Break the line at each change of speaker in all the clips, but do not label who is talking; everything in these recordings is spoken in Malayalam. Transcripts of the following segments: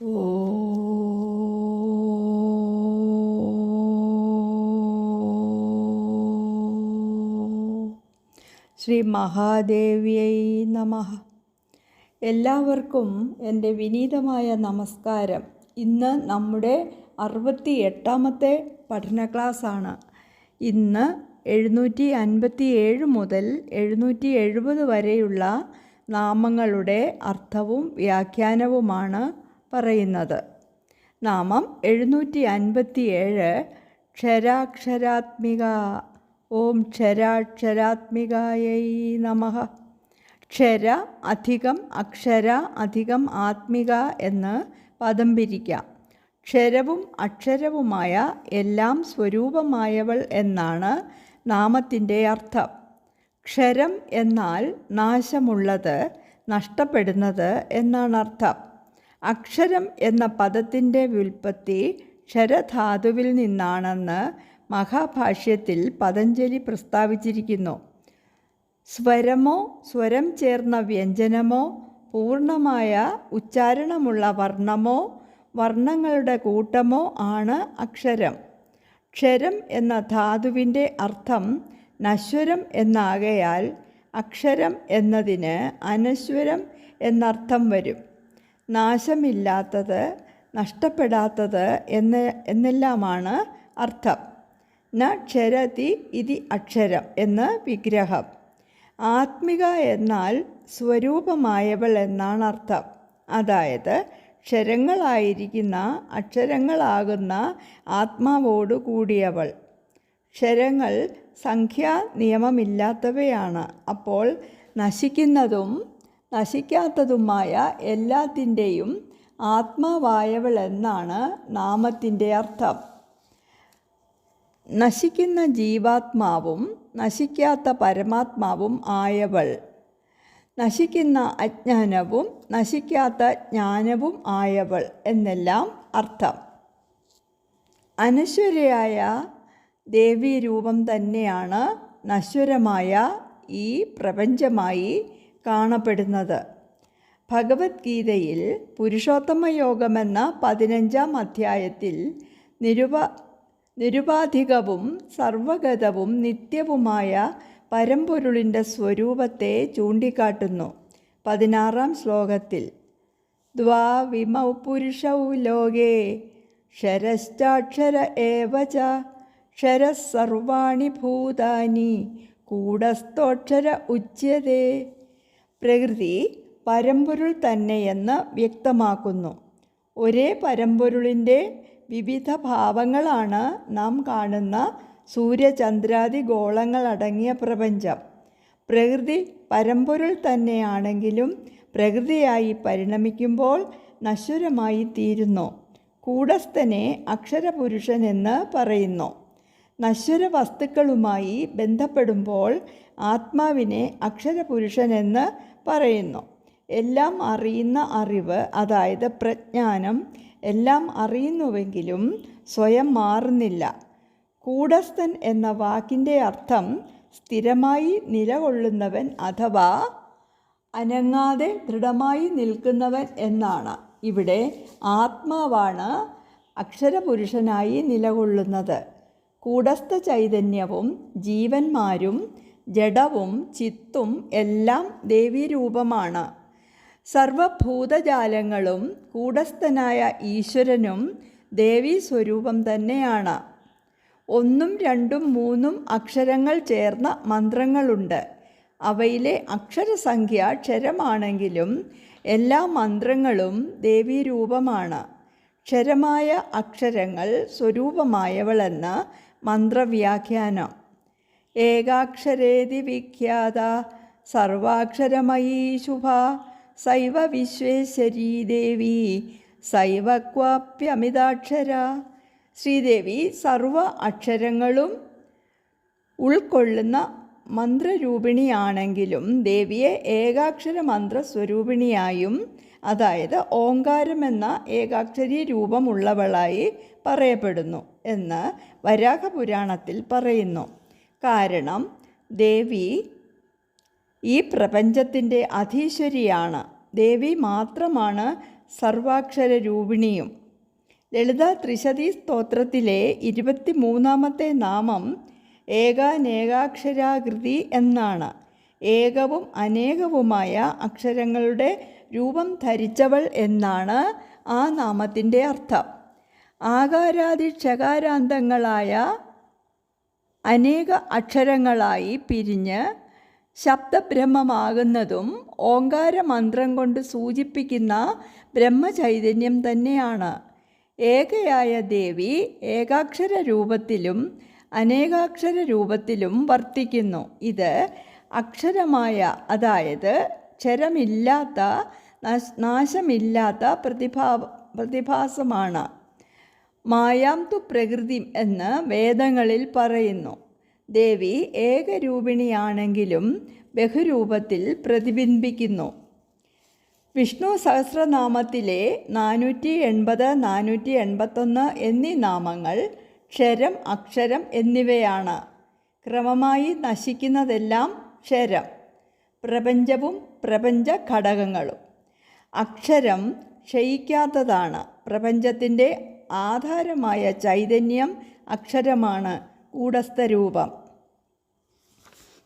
ശ്രീ മഹാദേവിയൈ നമ. എല്ലാവർക്കും എന്റെ വിനീതമായ നമസ്കാരം. ഇന്ന് നമ്മുടെ അറുപത്തി എട്ടാമത്തെ പഠന ക്ലാസ്സാണ്. ഇന്ന് എഴുന്നൂറ്റി അൻപത്തി ഏഴ് മുതൽ എഴുന്നൂറ്റി എഴുപത് വരെയുള്ള നാമങ്ങളുടെ അർത്ഥവും വ്യാഖ്യാനവുമാണ് പറയുന്നത്. നാമം എഴുന്നൂറ്റി അൻപത്തി ഏഴ് ക്ഷരാക്ഷരാത്മിക. ഓം ക്ഷരാക്ഷരാത്മികായൈ നമ. ക്ഷര അധികം അക്ഷര അധികം ആത്മിക എന്ന് പദം പിരിക്കാം. ക്ഷരവും അക്ഷരവുമായ എല്ലാം സ്വരൂപമായവൾ എന്നാണ് നാമത്തിന്റെ അർത്ഥം. ക്ഷരം എന്നാൽ നാശമുള്ളത് നഷ്ടപ്പെടുന്നത് എന്നാണ് അർത്ഥം അക്ഷരം എന്ന പദത്തിന്റെ വ്യുൽപ്പത്തി ക്ഷരധാതുവിൽ നിന്നാണെന്ന് മഹാഭാഷ്യത്തിൽ പതഞ്ജലി പ്രസ്താവിച്ചിരിക്കുന്നു. സ്വരമോ സ്വരം ചേർന്ന വ്യഞ്ജനമോ പൂർണമായ ഉച്ചാരണമുള്ള വർണമോ വർണങ്ങളുടെ കൂട്ടമോ ആണ് അക്ഷരം. ക്ഷരം എന്ന ധാതുവിന്റെ അർത്ഥം നശ്വരം എന്നാകയാൽ അക്ഷരം എന്നതിന് അനശ്വരം എന്നർത്ഥം വരും. നാശമില്ലാത്തത് നഷ്ടപ്പെടാത്തത് എന്ന് എന്നെല്ലാമാണ് അർത്ഥം. ന ക്ഷരതി ഇതി അക്ഷരം എന്ന് വിഗ്രഹം. ആത്മിക എന്നാൽ സ്വരൂപമായവൾ എന്നാണ് അർത്ഥം. അതായത് ക്ഷരങ്ങളായിരിക്കുന്ന അക്ഷരങ്ങളാകുന്ന ആത്മാവോട് കൂടിയവൾ. ക്ഷരങ്ങൾ സംഖ്യാ നിയമമില്ലാത്തവയാണ്. അപ്പോൾ നശിക്കുന്നതും നശിക്കാത്തതുമായ എല്ലാത്തിന്റെയും ആത്മാവായവൾ എന്നാണ് നാമത്തിന്റെ അർത്ഥം. നശിക്കുന്ന ജീവാത്മാവും നശിക്കാത്ത പരമാത്മാവും ആയവൾ. നശിക്കുന്ന അജ്ഞാനവും നശിക്കാത്ത ജ്ഞാനവും ആയവൾ എന്നെല്ലാം അർത്ഥം. അനശ്വരയായ ദേവീരൂപം തന്നെയാണ് നശ്വരമായ ഈ പ്രപഞ്ചമായി കാണപ്പെടുന്നത്. ഭഗവത്ഗീതയിൽ പുരുഷോത്തമ യോഗമെന്ന പതിനഞ്ചാം അധ്യായത്തിൽ നിരുപ നിരുപാധികവും സർവഗതവും നിത്യവുമായ പരമ്പൊരുളിന്റെ സ്വരൂപത്തെ ചൂണ്ടിക്കാട്ടുന്നു. പതിനാറാം ശ്ലോകത്തിൽ ദ്വാവിമൗ പുരുഷൗ ലോകേ ക്ഷരശ്ചാക്ഷര ഏവ ച ക്ഷരസർവാണി ഭൂതാനി കൂടസ്ഥോക്ഷര ഉച്യതേ. പ്രകൃതി പരമ്പൊരുൾ തന്നെയെന്ന് വ്യക്തമാക്കുന്നു. ഒരേ പരമ്പൊരുളിന്റെ വിവിധ ഭാവങ്ങളാണ് നാം കാണുന്ന സൂര്യചന്ദ്രാദി ഗോളങ്ങളടങ്ങിയ പ്രപഞ്ചം. പ്രകൃതി പരമ്പൊരുൾ തന്നെയാണെങ്കിലും പ്രകൃതിയായി പരിണമിക്കുമ്പോൾ നശ്വരമായി തീരുന്നു. കൂടസ്ഥനെ അക്ഷരപുരുഷൻ എന്ന് പറയുന്നു. നശ്വര വസ്തുക്കളുമായി ബന്ധപ്പെടുമ്പോൾ ആത്മാവിനെ അക്ഷരപുരുഷൻ എന്ന് പറയുന്നു. എല്ലാം അറിയുന്ന അറിവ് അതായത് പ്രജ്ഞാനം എല്ലാം അറിയുന്നുവെങ്കിലും സ്വയം മാറുന്നില്ല. കൂടസ്ഥൻ എന്ന വാക്കിന്റെ അർത്ഥം സ്ഥിരമായി നിലകൊള്ളുന്നവൻ അഥവാ അനങ്ങാതെ ദൃഢമായി നിൽക്കുന്നവൻ എന്നാണ്. ഇവിടെ ആത്മാവാണ് അക്ഷരപുരുഷനായി നിലകൊള്ളുന്നത്. കൂടസ്ഥ ചൈതന്യവും ജീവന്മാരും ജഡവും ചിത്തും എല്ലാം ദേവീരൂപമാണ്. സർവഭൂതജാലങ്ങളും കൂടസ്ഥനായ ഈശ്വരനും ദേവീ സ്വരൂപം തന്നെയാണ്. ഒന്നും രണ്ടും മൂന്നും അക്ഷരങ്ങൾ ചേർന്ന മന്ത്രങ്ങളുണ്ട്. അവയിലെ അക്ഷരസംഖ്യ ക്ഷരമാണെങ്കിലും എല്ലാ മന്ത്രങ്ങളും ദേവീരൂപമാണ്. ക്ഷരമായ അക്ഷരങ്ങൾ സ്വരൂപമായവളെന്ന് മന്ത്രവ്യാഖ്യാനം. ഏകാക്ഷരേതി വിഖ്യാത സർവാക്ഷരമയീ ശുഭ സൈവ വിശ്വേശ്വരീ ദേവി സൈവക്വാപ്യമിതാക്ഷര. ശ്രീദേവി സർവ അക്ഷരങ്ങളും ഉൾക്കൊള്ളുന്ന മന്ത്രരൂപിണിയാണെങ്കിലും ദേവിയെ ഏകാക്ഷര മന്ത്രസ്വരൂപിണിയായും അതായത് ഓങ്കാരം എന്ന ഏകാക്ഷരി രൂപമുള്ളവളായി പറയപ്പെടുന്നു എന്ന് വരാഹപുരാണത്തിൽ പറയുന്നു. കാരണം ദേവി ഈ പ്രപഞ്ചത്തിന്റെ അധീശ്വരിയാണ്. ദേവി മാത്രമാണ് സർവാക്ഷര രൂപിണിയും ലളിത ത്രിശതി സ്തോത്രത്തിലെ ഇരുപത്തി മൂന്നാമത്തെ നാമം ഏകാനേകാക്ഷരാകൃതി എന്നാണ്. ഏകവും അനേകവുമായ അക്ഷരങ്ങളുടെ രൂപം ധരിച്ചവൾ എന്നാണ് ആ നാമത്തിന്റെ അർത്ഥം. ആകാരാദി ക്ഷകാരാന്തങ്ങളായ അനേക അക്ഷരങ്ങളായി പിരിഞ്ഞ് ശബ്ദബ്രഹ്മമാകുന്നതും ഓങ്കാരമന്ത്രം കൊണ്ട് സൂചിപ്പിക്കുന്ന ബ്രഹ്മചൈതന്യം തന്നെയാണ്. ഏകയായ ദേവി ഏകാക്ഷര രൂപത്തിലും അനേകാക്ഷര രൂപത്തിലും വർത്തിക്കുന്നു. ഇത് അക്ഷരമായ അതായത് ക്ഷരമില്ലാത്ത നാശ- നാശമില്ലാത്ത പ്രതിഭാ പ്രതിഭാസമാണ്. മായാം തു പ്രകൃതി എന്ന് വേദങ്ങളിൽ പറയുന്നു. ദേവി ഏകരൂപിണിയാണെങ്കിലും ബഹുരൂപത്തിൽ പ്രതിബിംബിക്കുന്നു. വിഷ്ണു സഹസ്രനാമത്തിലെ നാനൂറ്റി എൺപത് നാനൂറ്റി എൺപത്തൊന്ന് എന്നീ നാമങ്ങൾ ക്ഷരം അക്ഷരം എന്നിവയാണ്. ക്രമമായി നശിക്കുന്നതെല്ലാം ക്ഷരം പ്രപഞ്ചവും പ്രപഞ്ച ഘടകങ്ങളും. അക്ഷരം ക്ഷയിക്കാത്തതാണ് പ്രപഞ്ചത്തിന്റെ ആധാരമായ ചൈതന്യം അക്ഷരമാണ് കൂടസ്ഥരൂപം.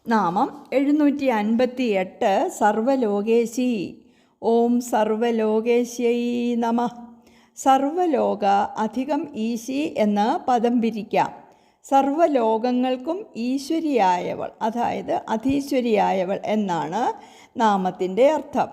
നാമം എഴുന്നൂറ്റി അൻപത്തി എട്ട് സർവലോകേശി ഓം സർവലോകേശ്യൈ നമ. സർവലോക അധികം ഈശി എന്ന് പദം പിരിക്കാം. സർവലോകങ്ങൾക്കും ഈശ്വരിയായവൾ അതായത് അധീശ്വരിയായവൾ എന്നാണ് നാമത്തിന്റെ അർത്ഥം.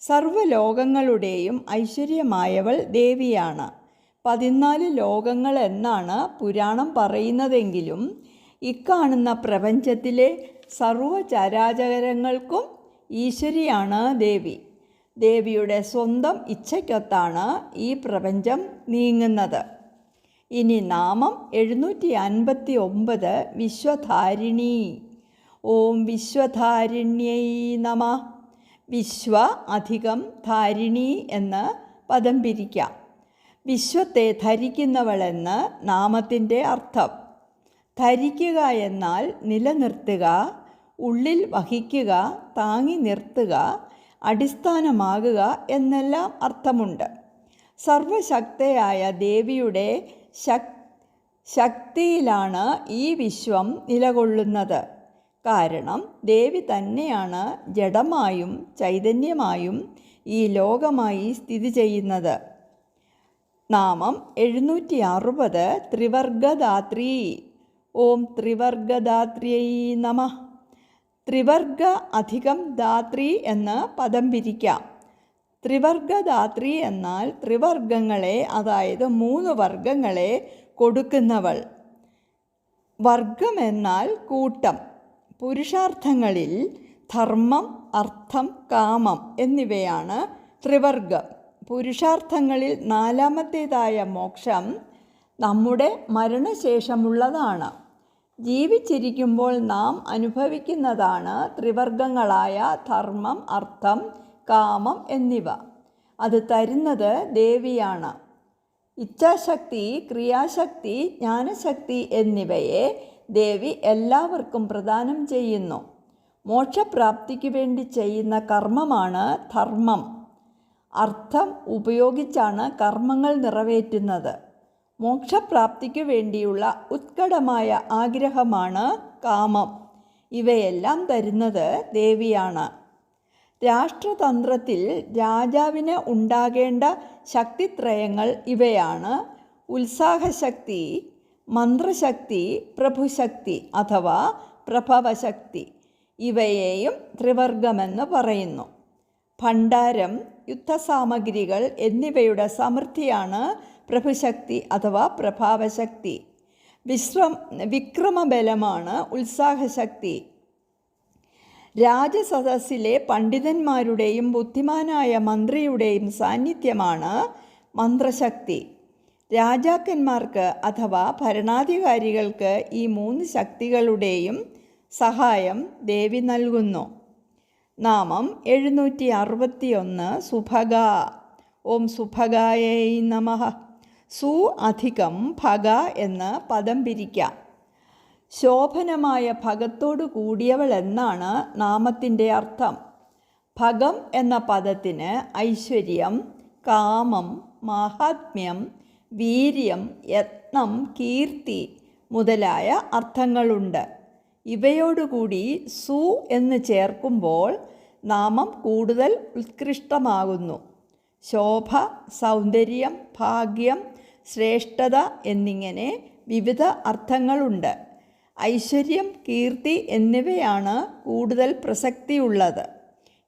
സർവലോകങ്ങളുടെയും ഐശ്വര്യമായവൾ ദേവിയാണ്. പതിനാല് ലോകങ്ങൾ എന്നാണ് പുരാണം പറയുന്നതെങ്കിലും ഇക്കാണുന്ന പ്രപഞ്ചത്തിലെ സർവചരാചരങ്ങൾക്കും ഈശ്വരിയാണ് ദേവി. ദേവിയുടെ സ്വന്തം ഇച്ഛയ്ക്കൊത്താണ് ഈ പ്രപഞ്ചം നീങ്ങുന്നത്. ഇനി നാമം എഴുന്നൂറ്റി അൻപത്തി ഒമ്പത് വിശ്വധാരിണി. ഓം വിശ്വധാരിണ്യൈ നമ. വിശ്വ അധികം ധാരിണി എന്ന് പദം പിരിക്കാം. വിശ്വത്തെ ധരിക്കുന്നവളെന്ന് നാമത്തിന്റെ അർത്ഥം. ധരിക്കുക എന്നാൽ നിലനിർത്തുക ഉള്ളിൽ വഹിക്കുക താങ്ങി നിർത്തുക അടിസ്ഥാനമാകുക എന്നെല്ലാം അർത്ഥമുണ്ട്. സർവശക്തയായ ദേവിയുടെ ശക് ശക്തിയിലാണ് ഈ വിശ്വം നിലകൊള്ളുന്നത്. കാരണം ദേവി തന്നെയാണ് ജഡമായും ചൈതന്യമായും ഈ ലോകമായി സ്ഥിതി ചെയ്യുന്നത്. നാമം എഴുന്നൂറ്റി അറുപത് ത്രിവർഗദാത്രി ഓം ത്രിവർഗദാത്രിയൈ നമ. ത്രിവർഗ അധികം ധാത്രി എന്ന് പദം പിരിക്കാം. ത്രിവർഗദാത്രി എന്നാൽ ത്രിവർഗങ്ങളെ അതായത് മൂന്ന് വർഗങ്ങളെ കൊടുക്കുന്നവൾ. വർഗം എന്നാൽ കൂട്ടം പുരുഷാർത്ഥങ്ങളിൽ ധർമ്മം അർത്ഥം കാമം എന്നിവയാണ് ത്രിവർഗം. പുരുഷാർത്ഥങ്ങളിൽ നാലാമത്തേതായ മോക്ഷം നമ്മുടെ മരണശേഷമുള്ളതാണ്. ജീവിച്ചിരിക്കുമ്പോൾ നാം അനുഭവിക്കുന്നതാണ് ത്രിവർഗങ്ങളായ ധർമ്മം അർത്ഥം കാമം എന്നിവ. അത് തരുന്നത് ദേവിയാണ്. ഇച്ഛാശക്തി ക്രിയാശക്തി ജ്ഞാനശക്തി എന്നിവയെ ദേവി എല്ലാവർക്കും പ്രദാനം ചെയ്യുന്നു. മോക്ഷപ്രാപ്തിക്ക് വേണ്ടി ചെയ്യുന്ന കർമ്മമാണ് ധർമ്മം. അർത്ഥം ഉപയോഗിച്ചാണ് കർമ്മങ്ങൾ നിറവേറ്റുന്നത്. മോക്ഷപ്രാപ്തിക്കു വേണ്ടിയുള്ള ഉത്കടമായ ആഗ്രഹമാണ് കാമം. ഇവയെല്ലാം തരുന്നത് ദേവിയാണ്. രാഷ്ട്രതന്ത്രത്തിൽ രാജാവിന് ഉണ്ടാകേണ്ട ശക്തിത്രയങ്ങൾ ഇവയാണ്. ഉത്സാഹശക്തി മന്ത്രശക്തി പ്രഭുശക്തി അഥവാ പ്രഭവശക്തി. ഇവയെയും ത്രിവർഗമെന്ന് പറയുന്നു. ഭണ്ഡാരം യുദ്ധസാമഗ്രികൾ എന്നിവയുടെ സമൃദ്ധിയാണ് പ്രഭുശക്തി അഥവാ പ്രഭാവശക്തി. വിശ്രം വിക്രമബലമാണ് ഉത്സാഹശക്തി. രാജസദസ്സിലെ പണ്ഡിതന്മാരുടെയും ബുദ്ധിമാനായ മന്ത്രിയുടെയും സാന്നിധ്യമാണ് മന്ത്രശക്തി. രാജാക്കന്മാർക്ക് അഥവാ ഭരണാധികാരികൾക്ക് ഈ മൂന്ന് ശക്തികളുടെയും സഹായം ദേവി നൽകുന്നു. നാമം എഴുന്നൂറ്റി അറുപത്തിയൊന്ന് സുഭഗ. ഓം സുഭഗായൈ നമ. സു അധികം ഭഗ എന്ന് പദം പിരിക്കാം. ശോഭനമായ ഭഗത്തോടു കൂടിയവൾ എന്നാണ് നാമത്തിന്റെ അർത്ഥം. ഭഗം എന്ന പദത്തിന് ഐശ്വര്യം കാമം മാഹാത്മ്യം വീര്യം യത്നം കീർത്തി മുതലായ അർത്ഥങ്ങളുണ്ട്. ഇവയോടുകൂടി സു എന്ന് ചേർക്കുമ്പോൾ നാമം കൂടുതൽ ഉത്കൃഷ്ടമാകുന്നു. ശോഭ സൗന്ദര്യം ഭാഗ്യം ശ്രേഷ്ഠത എന്നിങ്ങനെ വിവിധ അർത്ഥങ്ങളുണ്ട്. ഐശ്വര്യം കീർത്തി എന്നിവയാണ് കൂടുതൽ പ്രസക്തിയുള്ളത്.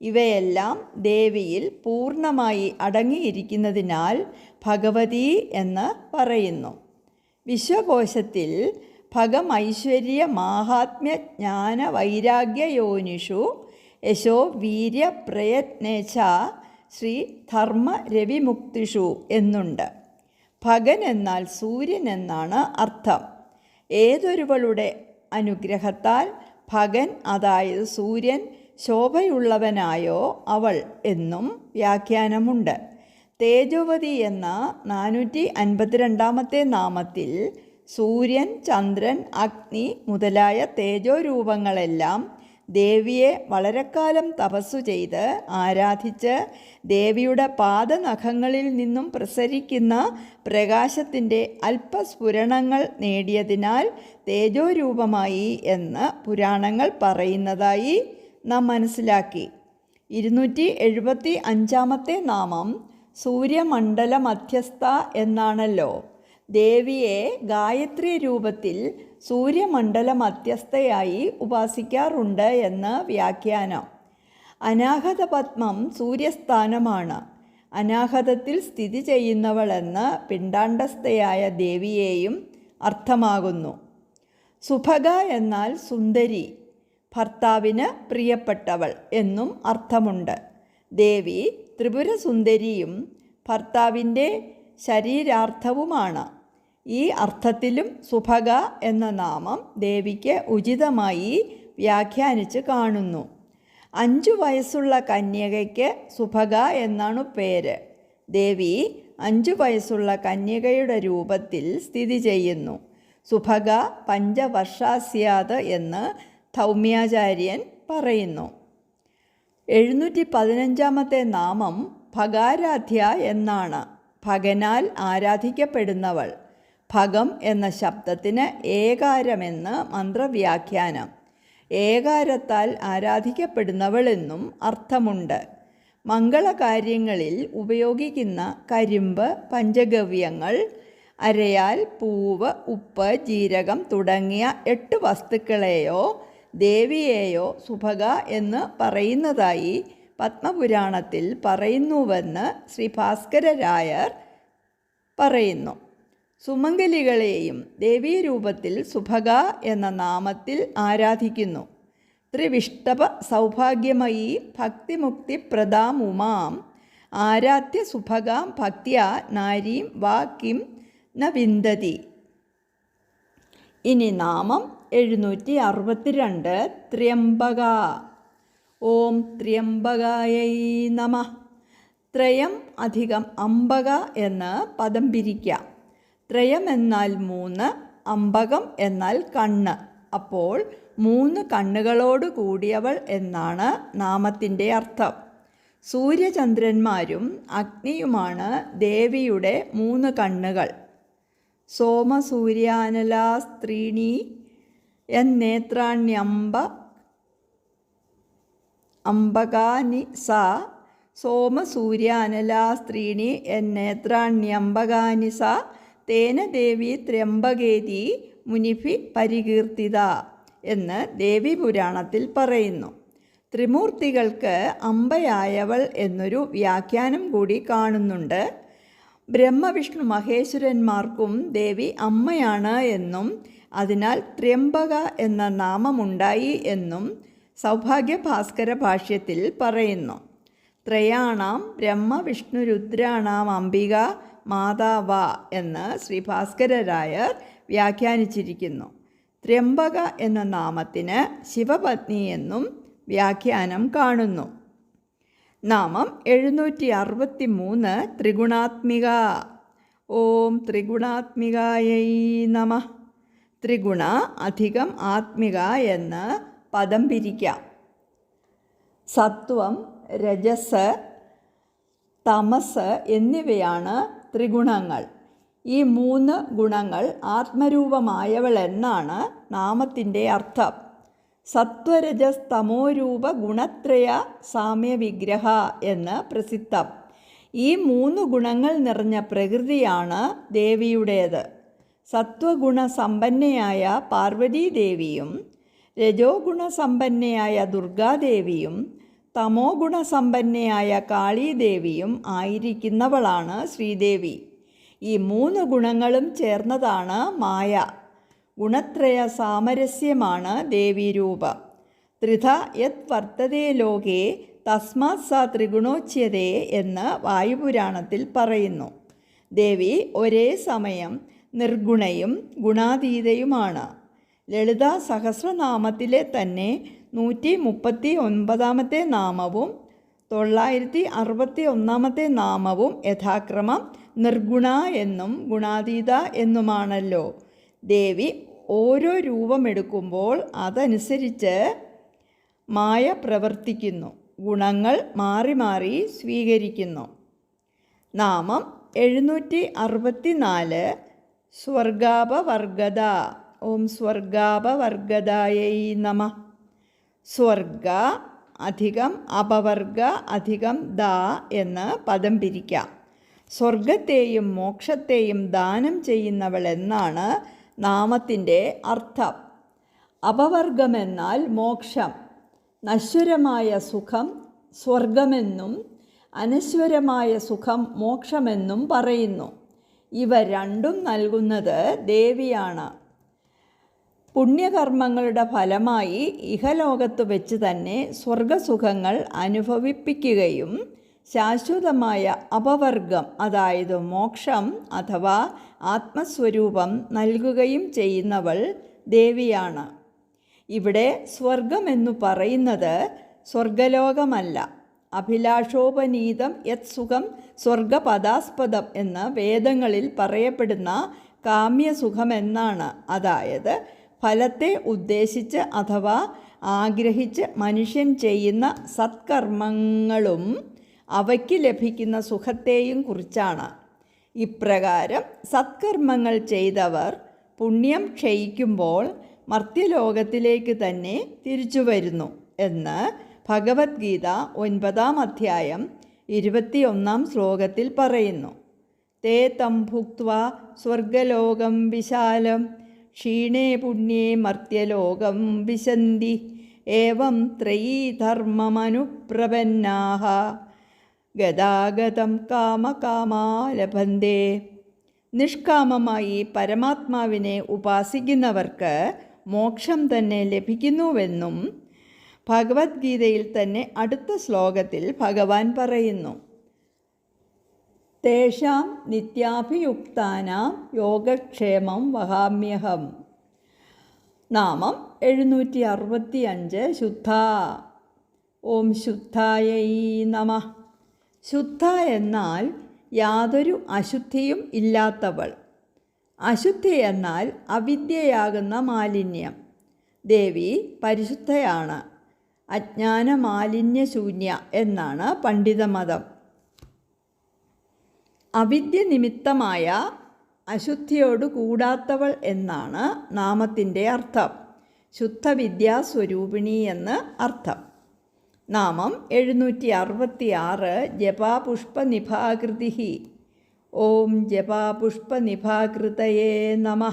ഇവയെല്ലാം ദേവിയിൽ പൂർണമായി അടങ്ങിയിരിക്കുന്നതിനാൽ ഭഗവതി എന്ന് പറയുന്നു. വിശ്വകോശത്തിൽ ഭഗമൈശ്വര്യ മാഹാത്മ്യ ജ്ഞാന വൈരാഗ്യയോനിഷു യശോ വീര്യ പ്രയത്നേച്ച ശ്രീ ധർമ്മ രവിമുക്തിഷു എന്നുണ്ട്. ഭഗൻ എന്നാൽ സൂര്യൻ എന്നാണ് അർത്ഥം. ഏതൊരുവളുടെ അനുഗ്രഹത്താൽ ഭഗൻ അതായത് സൂര്യൻ ശോഭയുള്ളവനായോ അവൾ എന്നും വ്യാഖ്യാനമുണ്ട്. തേജോവതി എന്ന നാനൂറ്റി അൻപത്തിരണ്ടാമത്തെ നാമത്തിൽ സൂര്യൻ ചന്ദ്രൻ അഗ്നി മുതലായ തേജോ രൂപങ്ങളെല്ലാം ദേവിയെ വളരെക്കാലം തപസ്സു ചെയ്ത് ആരാധിച്ച് ദേവിയുടെ പാദനഖങ്ങളിൽ നിന്നും പ്രസരിക്കുന്ന പ്രകാശത്തിന്റെ അല്പസ്ഫുരണങ്ങൾ നേടിയതിനാൽ തേജോരൂപമായി എന്ന് പുരാണങ്ങൾ പറയുന്നതായി നാം മനസ്സിലാക്കി. ഇരുന്നൂറ്റി എഴുപത്തി അഞ്ചാമത്തെ നാമം സൂര്യമണ്ഡല മധ്യസ്ഥ എന്നാണല്ലോ. ദേവിയെ ഗായത്രി രൂപത്തിൽ സൂര്യമണ്ഡല മധ്യസ്ഥയായി ഉപാസിക്കാറുണ്ട് എന്ന് വ്യാഖ്യാനം. അനാഹത പത്മം സൂര്യസ്ഥാനമാണ്. അനാഹതത്തിൽ സ്ഥിതി ചെയ്യുന്നവളെന്ന് പിണ്ടാണ്ടസ്ഥയായ ദേവിയെയും അർത്ഥമാകുന്നു. സുഭഗ എന്നാൽ സുന്ദരി ഭർത്താവിന് പ്രിയപ്പെട്ടവൾ എന്നും അർത്ഥമുണ്ട്. ദേവി ത്രിപുരസുന്ദരിയും ഭർത്താവിന്റെ ശരീരാർത്ഥവുമാണ്. ഈ അർത്ഥത്തിലും സുഭഗ എന്ന നാമം ദേവിക്ക് ഉചിതമായി വ്യാഖ്യാനിച്ച് കാണുന്നു. അഞ്ചു വയസ്സുള്ള കന്യകയ്ക്ക് സുഭഗ എന്നാണ് പേര്. ദേവി അഞ്ചു വയസ്സുള്ള കന്യകയുടെ രൂപത്തിൽ സ്ഥിതി ചെയ്യുന്നു. സുഭഗ പഞ്ചവർഷാസ്യാത് എന്ന് ധൗമ്യാചാര്യൻ പറയുന്നു. എഴുന്നൂറ്റി പതിനഞ്ചാമത്തെ നാമം ഭഗാരാധ്യ എന്നാണ്. ഭഗനാൽ ആരാധിക്കപ്പെടുന്നവൾ. ഭഗം എന്ന ശബ്ദത്തിന് ഏകാരമെന്ന് മന്ത്രവ്യാഖ്യാനം. ഏകാരത്താൽ ആരാധിക്കപ്പെടുന്നവളെന്നും അർത്ഥമുണ്ട്. മംഗളകാര്യങ്ങളിൽ ഉപയോഗിക്കുന്ന കരിമ്പ് പഞ്ചഗവ്യങ്ങൾ അരയാൽ പൂവ് ഉപ്പ് ജീരകം തുടങ്ങിയ എട്ട് വസ്തുക്കളെയോ ദേവിയെയോ സുഭഗ എന്ന് പറയുന്നതായി പത്മപുരാണത്തിൽ പറയുന്നുവെന്ന് ശ്രീ ഭാസ്കരരായർ പറയുന്നു. സുമംഗലികളെയും ദേവീരൂപത്തിൽ സുഭഗ എന്ന നാമത്തിൽ ആരാധിക്കുന്നു. ത്രിവിഷ്ടപ സൗഭാഗ്യമയി ഭക്തിമുക്തി പ്രദാമുമാം. ആരാധ്യ സുഭഗാം ഭക്തിയ നാരീം വാക്യം ന വിന്ദതി. ഇനി നാമം എഴുന്നൂറ്റി അറുപത്തിരണ്ട് ത്ര്യംബക. ഓം ത്ര്യംബകായൈ നമ. ത്രയം അധികം അമ്പക എന്ന് പദം പിരിക്കാം. ത്രയം എന്നാൽ മൂന്ന് അമ്പകം എന്നാൽ കണ്ണ്. അപ്പോൾ മൂന്ന് കണ്ണുകളോട് കൂടിയവൾ എന്നാണ് നാമത്തിന്റെ അർത്ഥം. സൂര്യചന്ദ്രന്മാരും അഗ്നിയുമാണ് ദേവിയുടെ മൂന്ന് കണ്ണുകൾ. സോമസൂര്യാനലാ സ്ത്രീണി എന്നേത്രാണ്യമ്പ അംബകാനി സ സോമസൂര്യാനലാ സ്ത്രീണി എന്നേത്രാണ്യമ്പകാനി സ തേന ദേവി ത്രയംബകേതി മുനിഫി പരികീർത്തിത എന്ന് ദേവീപുരാണത്തിൽ പറയുന്നു. ത്രിമൂർത്തികൾക്ക് അമ്പയായവൾ എന്നൊരു വ്യാഖ്യാനം കൂടി കാണുന്നുണ്ട്. ബ്രഹ്മവിഷ്ണു മഹേശ്വരന്മാർക്കും ദേവി അമ്മയാണ് എന്നും അതിനാൽ ത്രയംബക എന്ന നാമമുണ്ടായി എന്നും സൗഭാഗ്യ ഭാസ്കര ഭാഷ്യത്തിൽ പറയുന്നു. ത്രയാണാം ബ്രഹ്മ വിഷ്ണു രുദ്രാണാം അംബിക മാതാവ എന്ന് ശ്രീ ഭാസ്കരരായർ വ്യാഖ്യാനിച്ചിരിക്കുന്നു. ത്രയംബക എന്ന നാമത്തിന് ശിവപത്നി എന്നും വ്യാഖ്യാനം കാണുന്നു. നാമം എഴുന്നൂറ്റി അറുപത്തി മൂന്ന് ത്രിഗുണാത്മിക. ഓം ത്രിഗുണാത്മികായൈ നമ. ത്രിഗുണ അധികം ആത്മിക എന്ന് പദം പിരിക്കാം. സത്വം രജസ് തമസ് എന്നിവയാണ് ത്രിഗുണങ്ങൾ. ഈ മൂന്ന് ഗുണങ്ങൾ ആത്മരൂപമായവൾ എന്നാണ് നാമത്തിന്റെ അർത്ഥം. സത്വരജസ് തമോരൂപ ഗുണത്രയ സാമ്യവിഗ്രഹ എന്ന് പ്രസിദ്ധം. ഈ മൂന്ന് ഗുണങ്ങൾ നിറഞ്ഞ പ്രകൃതിയാണ് ദേവിയുടേത്. സത്വഗുണ സമ്പന്നയായ പാർവതീദേവിയും രജോഗുണ സമ്പന്നയായ ദുർഗാദേവിയും തമോ ഗുണസമ്പന്നയായ കാളീദേവിയും ആയിരിക്കുന്നവളാണ് ശ്രീദേവി. ഈ മൂന്ന് ഗുണങ്ങളും ചേർന്നതാണ് മായ. ഗുണത്രയ സാമരസ്യമാണ് ദേവീരൂപം. ത്രിധ യത് വർത്തതേ ലോകേ തസ്മാത് സ ത്രിഗുണോച്യതേ എന്ന് വായുപുരാണത്തിൽ പറയുന്നു. ദേവി ഒരേ സമയം നിർഗുണയും ഗുണാതീതയുമാണ്. ലളിത സഹസ്രനാമത്തിലെ തന്നെ നൂറ്റി മുപ്പത്തി ഒൻപതാമത്തെ നാമവും തൊള്ളായിരത്തി അറുപത്തി ഒന്നാമത്തെ നാമവും യഥാക്രമം നിർഗുണ എന്നും ഗുണാതീത എന്നുമാണല്ലോ. ദേവി ഓരോ രൂപമെടുക്കുമ്പോൾ അതനുസരിച്ച് മായ പ്രവർത്തിക്കുന്നു. ഗുണങ്ങൾ മാറി മാറി സ്വീകരിക്കുന്നു. നാമം എഴുന്നൂറ്റി അറുപത്തി നാല് സ്വർഗാപവർഗത ഓം സ്വർഗാപവർഗതായൈ നമ. സ്വർഗ അധികം അപവർഗ അധികം ദ എന്ന് പദം പിരിക്കാം. സ്വർഗത്തെയും മോക്ഷത്തെയും ദാനം ചെയ്യുന്നവൾ എന്നാണ് നാമത്തിന്റെ അർത്ഥം. അപവർഗമെന്നാൽ മോക്ഷം നശ്വരമായ സുഖം സ്വർഗമെന്നും അനശ്വരമായ സുഖം മോക്ഷമെന്നും പറയുന്നു. ഇവ രണ്ടും നൽകുന്നത് ദേവിയാണ്. പുണ്യകർമ്മങ്ങളുടെ ഫലമായി ഇഹലോകത്ത് വെച്ച് തന്നെ സ്വർഗസുഖങ്ങൾ അനുഭവിപ്പിക്കുകയും ശാശ്വതമായ അപവർഗം അതായത് മോക്ഷം അഥവാ ആത്മസ്വരൂപം നൽകുകയും ചെയ്യുന്നവൾ ദേവിയാണ്. ഇവിടെ സ്വർഗമെന്നു പറയുന്നത് സ്വർഗലോകമല്ല. അഭിലാഷോപനീതം യത് സുഖം സ്വർഗപദാസ്പദം എന്ന് വേദങ്ങളിൽ പറയപ്പെടുന്ന കാമ്യസുഖമെന്നാണ്. അതായത് ഫലത്തെ ഉദ്ദേശിച്ച് അഥവാ ആഗ്രഹിച്ച് മനുഷ്യൻ ചെയ്യുന്ന സത്കർമ്മങ്ങളും അവയ്ക്ക് ലഭിക്കുന്ന സുഖത്തെയും കുറിച്ചാണ്. ഇപ്രകാരം സത്കർമ്മങ്ങൾ ചെയ്തവർ പുണ്യം ക്ഷയിക്കുമ്പോൾ മർത്യലോകത്തിലേക്ക് തന്നെ തിരിച്ചു വരുന്നു എന്ന് ഭഗവത്ഗീത ഒൻപതാം അധ്യായം ഇരുപത്തിയൊന്നാം ശ്ലോകത്തിൽ പറയുന്നു. തേ തം ഭുക്വ സ്വർഗലോകം വിശാലം ക്ഷീണേ പുണ്യേ മർത്യലോകം വിശന്തി. ഏവം ത്രയീ ധർമ്മമനുപ്രപന്നാഹ. ഗതാഗതം കാമകാമാലഭന്തേ. നിഷ്കാമമായി പരമാത്മാവിനെ ഉപാസിക്കുന്നവർക്ക് മോക്ഷം തന്നെ ലഭിക്കുന്നുവെന്നും ഭഗവത്ഗീതയിൽ തന്നെ അടുത്ത ശ്ലോകത്തിൽ ഭഗവാൻ പറയുന്നു. തേഷാം നിത്യാഭിയുക്താനാം യോഗക്ഷേമം വഹാമ്യഹം. നാമം എഴുന്നൂറ്റി അറുപത്തി അഞ്ച് ശുദ്ധ. ഓം ശുദ്ധായൈ നമ. ശുദ്ധ എന്നാൽ യാതൊരു അശുദ്ധിയും ഇല്ലാത്തവൾ. അശുദ്ധി എന്നാൽ അവിദ്യയാകുന്ന മാലിന്യം. ദേവി പരിശുദ്ധയാണ്. അജ്ഞാന മാലിന്യശൂന്യ എന്നാണ് പണ്ഡിതമതം. അവിദ്യ നിമിത്തമായ അശുദ്ധിയോട് കൂടാത്തവൾ എന്നാണ് നാമത്തിന്റെ അർത്ഥം. ശുദ്ധവിദ്യാസ്വരൂപിണി എന്ന് അർത്ഥം. നാമം എഴുന്നൂറ്റി അറുപത്തി ആറ് ജപാപുഷ്പനിഭാകൃതി ഓം ജപാപുഷ്പനിഭാകൃതയേ നമ.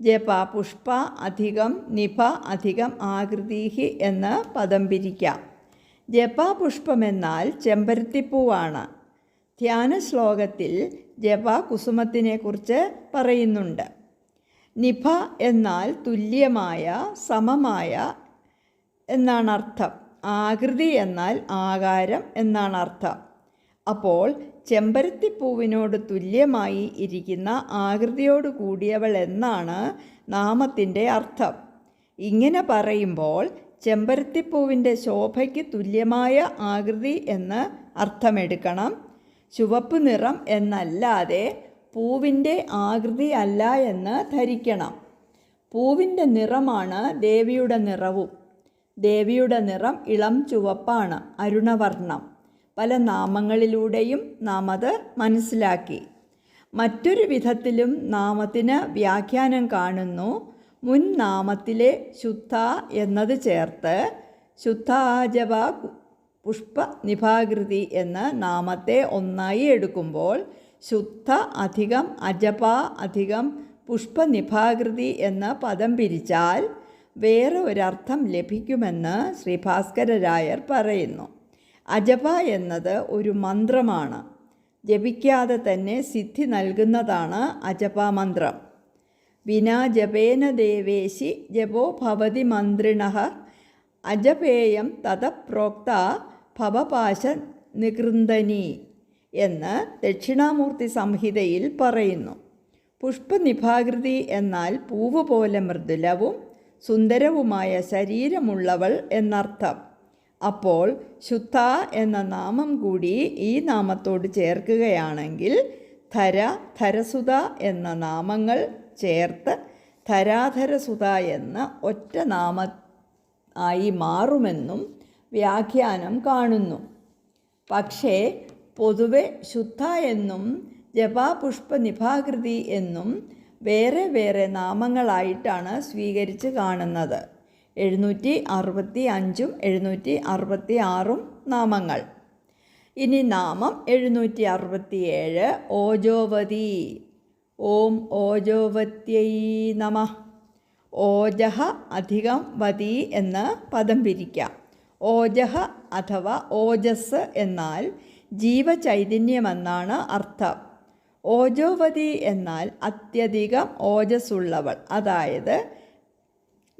ജപാപുഷ്പ അധികം നിഭ അധികം ആകൃതിഹി എന്ന് പദം പിരിക്കാം. ജപാപുഷ്പമെന്നാൽ ചെമ്പരത്തിപ്പൂവാണ്. ധ്യാന ശ്ലോകത്തിൽ ജപാകുസുമത്തിനെക്കുറിച്ച് പറയുന്നുണ്ട്. നിഭ എന്നാൽ തുല്യമായ സമമായ എന്നാണ് അർത്ഥം ആകൃതി എന്നാൽ ആകാരം എന്നാണ് അർത്ഥം അപ്പോൾ ചെമ്പരത്തിപ്പൂവിനോട് തുല്യമായി ഇരിക്കുന്ന ആകൃതിയോട് കൂടിയവൾ എന്നാണ് നാമത്തിന്റെ അർത്ഥം. ഇങ്ങനെ പറയുമ്പോൾ ചെമ്പരത്തിപ്പൂവിന്റെ ശോഭയ്ക്ക് തുല്യമായ ആകൃതി എന്ന് അർത്ഥമെടുക്കണം. ചുവപ്പ് നിറം എന്നല്ലാതെ പൂവിന്റെ ആകൃതി അല്ല എന്ന് ധരിക്കണം. പൂവിന്റെ നിറമാണ് ദേവിയുടെ നിറവും. ദേവിയുടെ നിറം ഇളം ചുവപ്പാണ് അരുണവർണം പല നാമങ്ങളിലൂടെയും നാം അത് മനസ്സിലാക്കി. മറ്റൊരു വിധത്തിലും നാമത്തിന് വ്യാഖ്യാനം കാണുന്നു. മുൻ നാമത്തിലെ ശുദ്ധ എന്നത് ചേർത്ത് പുഷ്പ നിഭാകൃതി എന്ന നാമത്തെ ഒന്നായി എടുക്കുമ്പോൾ ശുദ്ധ അധികം അജപ അധികം പുഷ്പനിഭാകൃതി എന്ന പദം പിരിച്ചാൽ വേറെ ഒരർത്ഥം ലഭിക്കുമെന്ന് ശ്രീ ഭാസ്കരരായർ പറയുന്നു. അജപ എന്നത് ഒരു മന്ത്രമാണ്. ജപിക്കാതെ തന്നെ സിദ്ധി നൽകുന്നതാണ് അജപ മന്ത്രം. വിനാ ജപേന ദേവേശി ജപോ ഭവതി മന്ത്രിണ അജപേയം തതപ്രോക്ത ഭവപാശ നികൃന്ദനി എന്ന് ദക്ഷിണാമൂർത്തി സംഹിതയിൽ പറയുന്നു. പുഷ്പനിഭാകൃതി എന്നാൽ പൂവ് പോലെ മൃദുലവും സുന്ദരവുമായ ശരീരമുള്ളവൾ എന്നർത്ഥം. അപ്പോൾ ശുദ്ധ എന്ന നാമം കൂടി ഈ നാമത്തോട് ചേർക്കുകയാണെങ്കിൽ ധര ധരസുത എന്ന നാമങ്ങൾ ചേർത്ത് ധരാധരസുത എന്ന ഒറ്റ നാമ ആയി മാറുമെന്നും വ്യാഖ്യാനം കാണുന്നു. പക്ഷേ പൊതുവെ ശുദ്ധ എന്നും ജപാപുഷ്പ നിഭാകൃതി എന്നും വേറെ വേറെ നാമങ്ങളായിട്ടാണ് സ്വീകരിച്ച് കാണുന്നത്. എഴുന്നൂറ്റി അറുപത്തി അഞ്ചും എഴുന്നൂറ്റി അറുപത്തി ആറും നാമങ്ങൾ. ഇനി നാമം എഴുന്നൂറ്റി അറുപത്തി ഏഴ് ഓജോവതി. ഓം ഓജോവത്യൈ നമ. ഓജഹ അധികം വതി എന്ന് പദം പിരിക്കാം. ഓജഹ അഥവാ ഓജസ് എന്നാൽ ജീവചൈതന്യമെന്നാണ് അർത്ഥം. ഓജോവതി എന്നാൽ അത്യധികം ഓജസ്സുള്ളവൾ അതായത്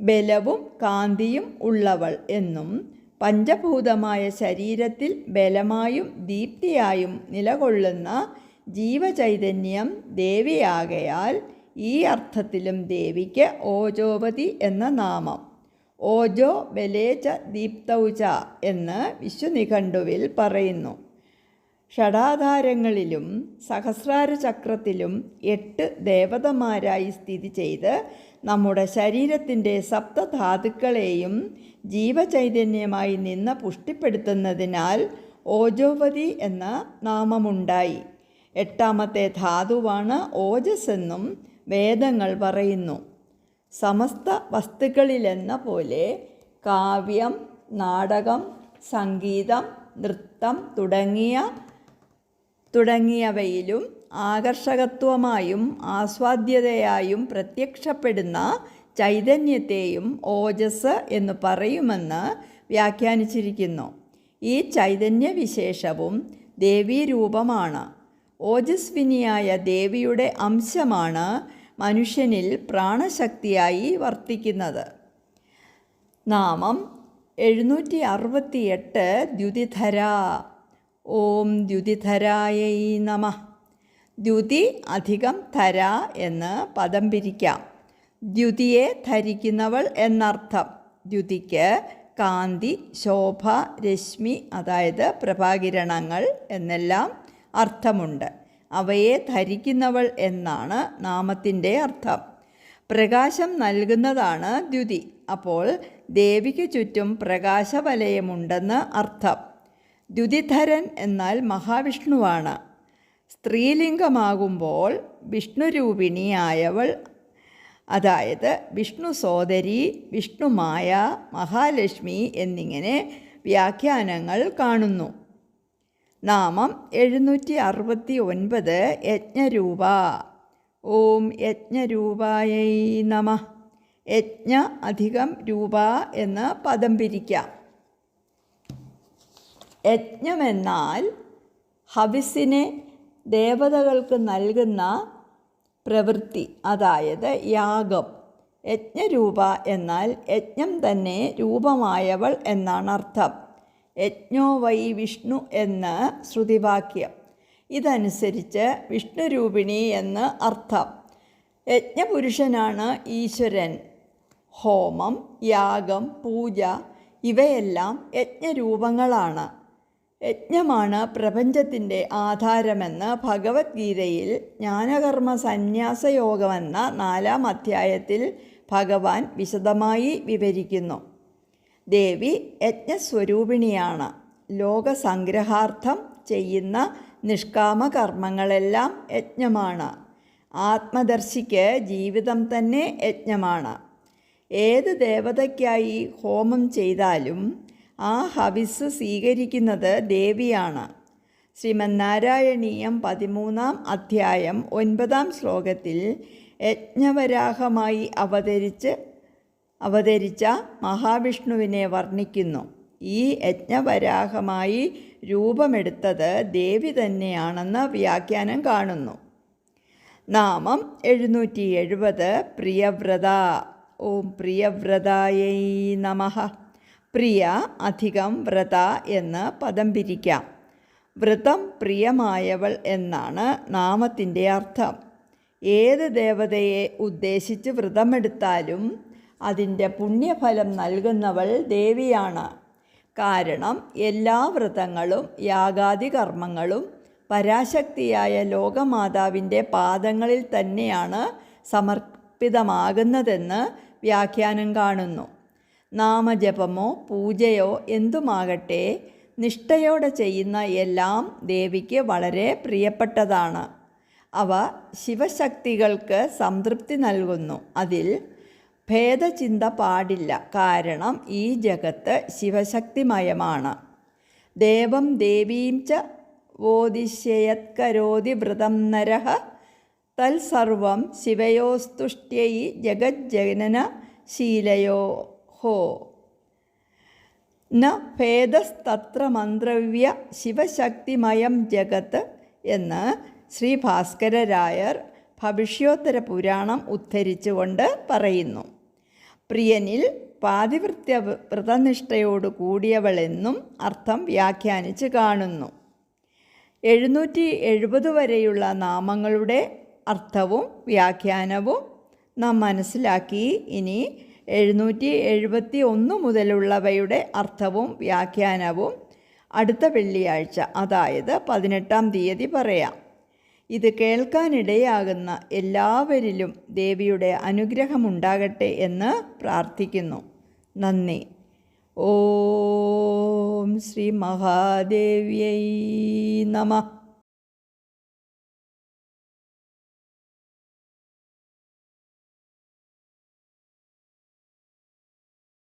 ബലവും കാന്തിയും ഉള്ളവൾ എന്നും പഞ്ചഭൂതമായ ശരീരത്തിൽ ബലമായും ദീപ്തിയായും നിലകൊള്ളുന്ന ജീവചൈതന്യം ദേവിയാകയാൽ ഈ അർത്ഥത്തിലും ദേവിക്ക് ഓജോവതി എന്ന നാമം. ഓജോ ബലേച ദീപ്തൗച എന്ന് വിശ്വനിഘണ്ടുവിൽ പറയുന്നു. ഷടാധാരങ്ങളിലും സഹസ്രാര ചക്രത്തിലും എട്ട് ദേവതമാരായി സ്ഥിതി ചെയ്ത് നമ്മുടെ ശരീരത്തിന്റെ സപ്തധാതുക്കളെയും ജീവചൈതന്യമായി നിന്ന് പുഷ്ടിപ്പെടുത്തുന്നതിനാൽ ഓജോവതി എന്ന നാമമുണ്ടായി. എട്ടാമത്തെ ധാതുവാണ് ഓജസ് എന്നും വേദങ്ങൾ പറയുന്നു. സമസ്ത വസ്തുക്കളിലെന്ന പോലെ കാവ്യം നാടകം സംഗീതം നൃത്തം തുടങ്ങിയ തുടങ്ങിയവയിലും ആകർഷകത്വമായും ആസ്വാദ്യതയായും പ്രത്യക്ഷപ്പെടുന്ന ചൈതന്യത്തെയും ഓജസ് എന്ന് പറയുമെന്ന് വ്യാഖ്യാനിച്ചിരിക്കുന്നു. ഈ ചൈതന്യവിശേഷവും ദേവീരൂപമാണ്. ഓജസ്വിനിയായ ദേവിയുടെ അംശമാണ് മനുഷ്യനിൽ പ്രാണശക്തിയായി വർത്തിക്കുന്നത്. നാമം എഴുന്നൂറ്റി അറുപത്തി എട്ട് ദ്യുതിധര. ഓം ദ്യുതിധരായൈ നമ. ദ്യുതി അധികം ധര എന്ന് പദം പിരിക്കാം. ദ്യുതിയെ ധരിക്കുന്നവൾ എന്നർത്ഥം. ദ്യുതിക്ക് കാന്തി ശോഭ രശ്മി അതായത് പ്രഭാകിരണങ്ങൾ എന്നെല്ലാം അർത്ഥമുണ്ട്. അവയെ ധരിക്കുന്നവൾ എന്നാണ് നാമത്തിന്റെ അർത്ഥം. പ്രകാശം നൽകുന്നതാണ് ദ്യുതി. അപ്പോൾ ദേവിക്ക് ചുറ്റും പ്രകാശവലയമുണ്ടെന്ന് അർത്ഥം. ദ്യുതിധരൻ എന്നാൽ മഹാവിഷ്ണുവാണ്. സ്ത്രീലിംഗമാകുമ്പോൾ വിഷ്ണുരൂപിണിയായവൾ. അതായത് വിഷ്ണു സോദരി വിഷ്ണുമായ മഹാലക്ഷ്മി എന്നിങ്ങനെ വ്യാഖ്യാനങ്ങൾ കാണുന്നു. നാമം എഴുന്നൂറ്റി അറുപത്തി ഒൻപത് യജ്ഞരൂപ. ഓം യജ്ഞരൂപായൈ നമ. യജ്ഞ അധികം രൂപ എന്ന് പദം പിരിക്കാം. യജ്ഞമെന്നാൽ ഹവിസിനെ ദേവതകൾക്ക് നൽകുന്ന പ്രവൃത്തി അതായത് യാഗം. യജ്ഞരൂപ എന്നാൽ യജ്ഞം തന്നെ രൂപമായവൾ എന്നാണ് അർത്ഥം. യജ്ഞോ വൈ വിഷ്ണു എന്ന് ശ്രുതിവാക്യം. ഇതനുസരിച്ച് വിഷ്ണുരൂപിണി എന്ന് അർത്ഥം. യജ്ഞപുരുഷനാണ് ഈശ്വരൻ. ഹോമം യാഗം പൂജ ഇവയെല്ലാം യജ്ഞരൂപങ്ങളാണ്. യജ്ഞമാണ് പ്രപഞ്ചത്തിന്റെ ആധാരമെന്ന് ഭഗവത്ഗീതയിൽ ജ്ഞാനകർമ്മ സന്യാസയോഗമെന്ന നാലാം അധ്യായത്തിൽ ഭഗവാൻ വിശദമായി വിവരിക്കുന്നു. ദേവി യജ്ഞസ്വരൂപിണിയാണ്. ലോകസംഗ്രഹാർത്ഥം ചെയ്യുന്ന നിഷ്കാമ കർമ്മങ്ങളെല്ലാം യജ്ഞമാണ്. ആത്മദർശിക്ക് ജീവിതം തന്നെ യജ്ഞമാണ്. ഏത് ദേവതയ്ക്കായി ഹോമം ചെയ്താലും ആ ഹവിസ് സ്വീകരിക്കുന്നത് ദേവിയാണ്. ശ്രീമന്നാരായണീയം പതിമൂന്നാം അധ്യായം ഒൻപതാം ശ്ലോകത്തിൽ യജ്ഞവരാഹമായി അവതരിച്ച് അവതരിച്ച മഹാവിഷ്ണുവിനെ വർണിക്കുന്നു. ഈ യജ്ഞവരാഹമായി രൂപമെടുത്തത് ദേവി തന്നെയാണെന്ന് വ്യാഖ്യാനം കാണുന്നു. നാമം എഴുന്നൂറ്റി എഴുപത് പ്രിയവ്രത. ഓം പ്രിയവ്രതായൈ നമ. പ്രിയ അധികം വ്രത എന്ന് പദം പിരിക്കാം. വ്രതം പ്രിയമായവൾ എന്നാണ് നാമത്തിന്റെ അർത്ഥം. ഏത് ദേവതയെ ഉദ്ദേശിച്ച് വ്രതമെടുത്താലും അതിന്റെ പുണ്യഫലം നൽകുന്നവൾ ദേവിയാണ്. കാരണം എല്ലാ വ്രതങ്ങളും യാഗാദി കർമ്മങ്ങളും പരാശക്തിയായ ലോകമാതാവിന്റെ പാദങ്ങളിൽ തന്നെയാണ് സമർപ്പിതമാകുന്നതെന്ന് വ്യാഖ്യാനം കാണുന്നു. നാമജപമോ പൂജയോ എന്തുമാകട്ടെ നിഷ്ഠയോടെ ചെയ്യുന്ന എല്ലാം ദേവിക്ക് വളരെ പ്രിയപ്പെട്ടതാണ്. അവ ശിവശക്തികൾക്ക് സംതൃപ്തി നൽകുന്നു. അതിൽ ഭേദചിന്ത പാടില്ല. കാരണം ഈ ജഗത്ത് ശിവശക്തിമയമാണ്. ദേവം ദേവീം ച വോദിശ്യയത്കരോതി വ്രതം നരഹ തൽസർവം ശിവയോസ്തുഷ്ട്യൈ ജഗജ്ജനന ശീലയോ ഹോ. ന ഭേദസ്തത്ര മന്ത്രവ്യ ശിവശക്തിമയം ജഗത്ത് എന്ന് ശ്രീ ഭാസ്കരരായർ ഭവിഷ്യോത്തര പുരാണം ഉദ്ധരിച്ചുകൊണ്ട് പറയുന്നു. പ്രിയനിൽ പാതിവൃത്യ വ്രതനിഷ്ഠയോട് കൂടിയവളെന്നും അർത്ഥം വ്യാഖ്യാനിച്ച് കാണുന്നു. എഴുന്നൂറ്റി എഴുപത് വരെയുള്ള നാമങ്ങളുടെ അർത്ഥവും വ്യാഖ്യാനവും നാം മനസ്സിലാക്കി. ഇനി എഴുന്നൂറ്റി എഴുപത്തി ഒന്ന് മുതലുള്ളവയുടെ അർത്ഥവും വ്യാഖ്യാനവും അടുത്ത വെള്ളിയാഴ്ച അതായത് പതിനെട്ടാം തീയതി പറയാം. ഇത് കേൾക്കാനിടയാകുന്ന എല്ലാവരിലും ദേവിയുടെ അനുഗ്രഹമുണ്ടാകട്ടെ എന്ന് പ്രാർത്ഥിക്കുന്നു. നന്ദി. ഓം ശ്രീ മഹാദേവ്യൈ നമഃ.